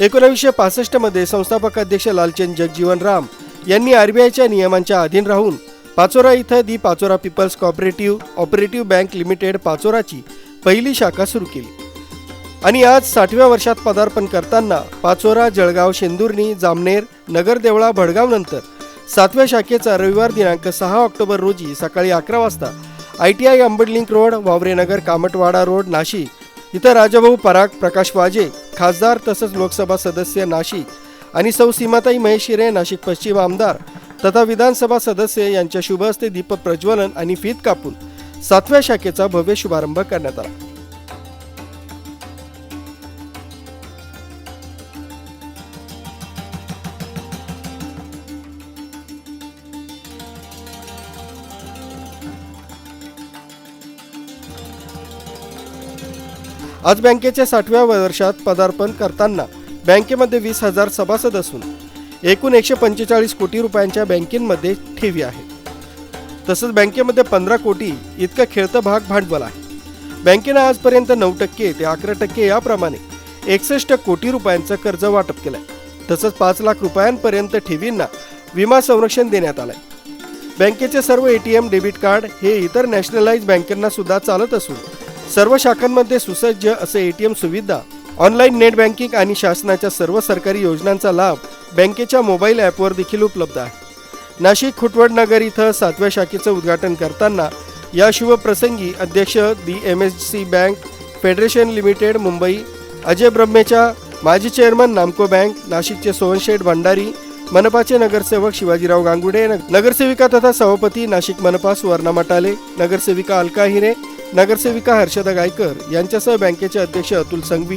एकोणावीसशे पासष्टमध्ये संस्थापक अध्यक्ष लालचंद जगजीवन राम यांनी आरबीआयच्या नियमांच्या अधीन राहून पाचोरा इथं the Pachora people's cooperative operative bank limited पाचोराची पहिली शाखा सुरू केली. आणि आज साठव्या वर्षात पदार्पण करताना पाचोरा जळगाव शेंदुर्णी जामनेर नगरदेवळा भडगाव नंतर सातव्या शाखेचा रविवार दिनांक सहा ऑक्टोबर रोजी सकाळी अकरा वाजता I T I Ambad link road Wavrenagar Kamatwada road Nashik इथं राजाभाऊ पराग प्रकाश वाजे खासदार तसंच लोकसभा सदस्य नाशिक आणि सौ सीमाताई महेशिरे नाशिक पश्चिम आमदार तथा विधानसभा सदस्य यांच्या शुभ हस्ते दीप प्रज्वलन आणि फीत कापून सातव्या शाखेचा भव्य शुभारंभ करण्यात आला. आज बँकेच्या साठव्या वर्षात पदार्पण करताना बँकेमध्ये वीस हजार सभासद असून एकूण एकशे पंचेचाळीस कोटी रुपयांच्या बँकेमध्ये ठेवी आहेत तसंच बँकेमध्ये पंधरा कोटी इतकं खेळतं भाग भांडवल आहे. बँकेनं आजपर्यंत नऊ टक्के ते अकरा टक्के याप्रमाणे एकसष्ट कोटी रुपयांचं कर्ज वाटप केलंय. तसंच पाच लाख रुपयांपर्यंत ठेवींना विमा संरक्षण देण्यात आलंय. बँकेचे सर्व एटीएम डेबिट कार्ड हे इतर नॅशनलाइज बँकांना सुद्धा चालत असून सर्व शाखांमध्ये सुसज्ज असे एटीएम सुविधा ऑनलाईन नेट बँकिंग आणि शासनाच्या सर्व सरकारी योजनांचा लाभ बँकेच्या मोबाईल ॲपवर देखील उपलब्ध आहे. नाशिक खुटवडनगर इथं सातव्या शाखेचं उद्घाटन करताना या शुभप्रसंगी अध्यक्ष the M S C bank federation limited Mumbai Ajay ब्रह्मेच्या माजी चेअरमन नामको बँक नाशिकचे सोहनशेठ भंडारी मनपाचे नगरसेवक शिवाजीराव गांगुडे नगरसेविका तथा सभापती नाशिक मनपा सुवर्णा मटाले नगरसेविका अलका हिरे नगरसेविका हर्षदा गायकर यांच्यासह बँकेचे अध्यक्ष अतुल संघवी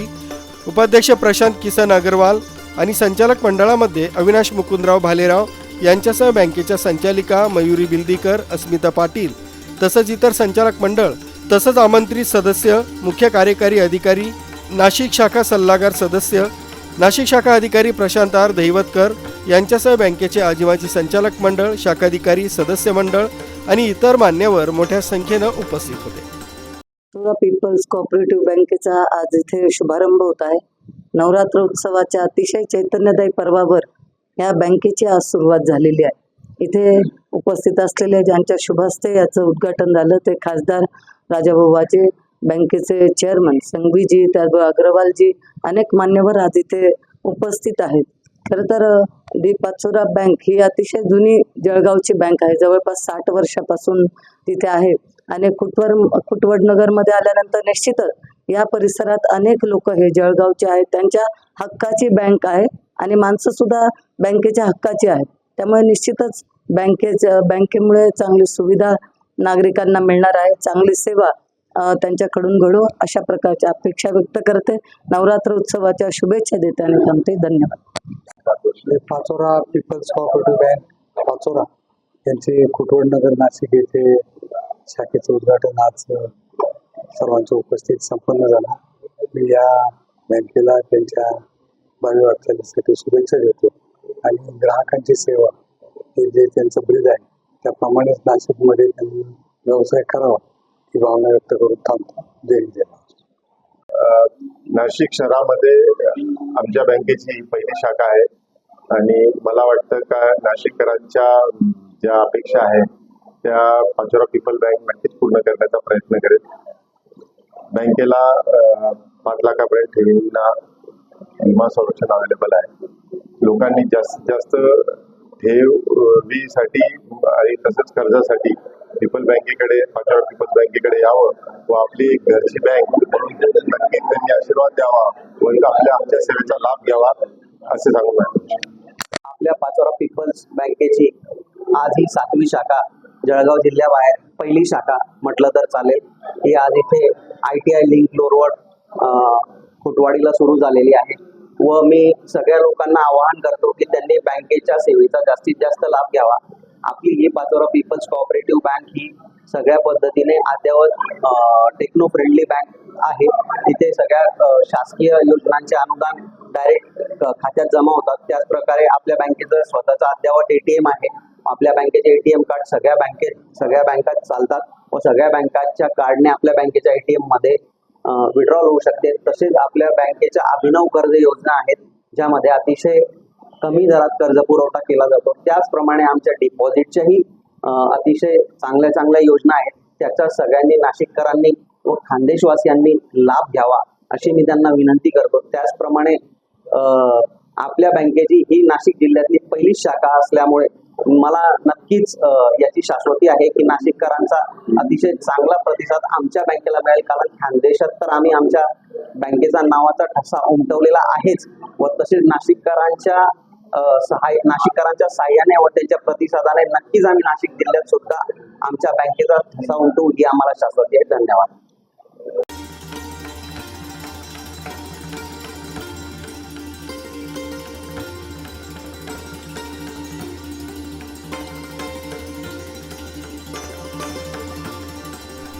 उपाध्यक्ष प्रशांत किसन अग्रवाल आणि संचालक मंडळामध्ये अविनाश मुकुंदराव भालेराव यांच्यासह बँकेच्या संचालिका मयुरी बिल्दीकर अस्मिता पाटील तसंच इतर संचालक मंडळ तसंच आमंत्रित सदस्य मुख्य कार्यकारी अधिकारी नाशिक शाखा सल्लागार सदस्य नाशिक शाखा अधिकारी प्रशांत आर दहिवतकर यांच्यासह बँकेचे आजीवाची संचालक मंडळ शाखाधिकारी सदस्य मंडळ आणि इतर मान्यवर मोठ्या संख्येनं उपस्थित होते. तुरा पीपल्स कोऑपरेटिव्ह बँकेचा आज इथे शुभारंभ होत आहे. नवरात्र उत्सवाच्या अतिशय चैतन्यदायी पर्वावर या बँकेची आज सुरुवात झालेली आहे. इथे उपस्थित असलेले ज्यांच्या शुभहस्ते याचं उद्घाटन झालं ते खासदार राजाभाऊ वाजे बँकेचे चेअरमन संघवीजी त्याचबरोबर अग्रवालजी अनेक मान्यवर आज इथे उपस्थित आहेत. खरं तर डी पाचोरा बँक ही अतिशय जुनी जळगावची बँक आहे. जवळपास साठ वर्षापासून तिथे आहे. आणि कुटवर कुटवडनगरमध्ये आल्यानंतर निश्चितच या परिसरात अनेक लोक हे जळगावचे आहेत. त्यांच्या हक्काची बँक आहे आणि माणसं सुद्धा बँकेच्या हक्काची आहेत. त्यामुळे निश्चितच बँकेच्या बँकेमुळे चांगली सुविधा नागरिकांना मिळणार आहे. चांगली सेवा त्यांच्याकडून घडो अशा प्रकारच्या अपेक्षा व्यक्त करते. नवरात्र उत्सवाच्या शुभेच्छा देते आणि थांबते. धन्यवाद. Pachora people's cooperative bank Pachora. त्यांचे खुटवड नगर नाशिक येथे शाखेचं उद्घाटन आज सर्वांच्या उपस्थित संपन्न झालं. मी या बँकेला त्यांच्या भावी वाटचालीसाठी शुभेच्छा देतो. आणि ग्राहकांची सेवा हे जे त्यांचं ब्रीद आहे त्याप्रमाणेच नाशिकमध्ये त्यांनी व्यवसाय करावा ही भावना व्यक्त करून थांबतो. जय जय नाशिक शहरामध्ये आमच्या बँकेची पहिली शाखा आहे. आणि मला वाटतं का नाशिककरांच्या ज्या अपेक्षा आहेत त्या पाचोरा पीपल बँक नक्कीच पूर्ण करण्याचा प्रयत्न करेल. बँकेला पाच लाखापर्यंत ठेवींना विमा संरक्षण अवेलेबल आहे. लोकांनी जास्तीत जास्त ठेवीसाठी आणि तसंच कर्जासाठी पीपल बँकेकडे पाचोरा पीपल बँकेकडे यावं व आपली घरची बँक नक्कीच त्यांनी आशीर्वाद द्यावा व आपल्या आमच्या सेवेचा लाभ घ्यावा असे सांगून आपल्या पाचोरा पीपल्स बँकेची आज ही सातवी शाखा जळगाव जिल्ह्याबाहेर पहिली शाखा म्हटलं तर चालेल. ही आज इथे I T I link Lorwad खुटवाडीला सुरू झालेली आहे. व मी सगळ्या लोकांना आवाहन करतो की त्यांनी बँकेच्या सेवेचा जास्तीत जास्त लाभ घ्यावा. आपली ही बाजोरा पीपल्स कॉपरेटिव्ह बँक ही सगळ्या पद्धतीने अद्ययावत टेक्नो फ्रेंडली बँक आहे. तिथे सगळ्या शासकीय योजनांचे अनुदान डायरेक्ट खात्यात जमा होतात. त्याचप्रकारे आपल्या बँकेचं स्वतःचं अद्ययावत एटीएम आहे. आपल्या बँकेचे एटीएम कार्ड सगळ्या बँकेत सगळ्या बँकात चालतात व सगळ्या बँकाच्या कार्डने आपल्या बँकेच्या एटीएममध्ये विड्रॉल होऊ शकते. तसेच आपल्या बँकेच्या अभिनव कर्ज योजना आहेत ज्यामध्ये अतिशय कमी दरात कर्ज पुरवठा केला जातो. त्याचप्रमाणे आमच्या डिपॉझिटच्याही अतिशय चांगल्या चांगल्या योजना आहेत. त्याचा सगळ्यांनी नाशिककरांनी व खानदेशवासियांनी लाभ घ्यावा अशी मी त्यांना विनंती करतो. त्याचप्रमाणे आपल्या बँकेची ही नाशिक जिल्ह्यातली पहिली शाखा असल्यामुळे मला नक्कीच याची शाश्वती आहे की नाशिककरांचा अतिशय चांगला प्रतिसाद आमच्या बँकेला मिळेल. कारण खानदेशात तर आम्ही आमच्या बँकेचा नावाचा ठसा उमटवलेला आहेच व तसेच नाशिककरांच्या सहाय्य नाशिककरांच्या सहाय्याने व त्यांच्या प्रतिसादाने नक्कीच आम्ही नाशिक जिल्ह्यात सुद्धा आमच्या बँकेचा ठसा उमटवू ही आम्हाला शाश्वती आहे. धन्यवाद.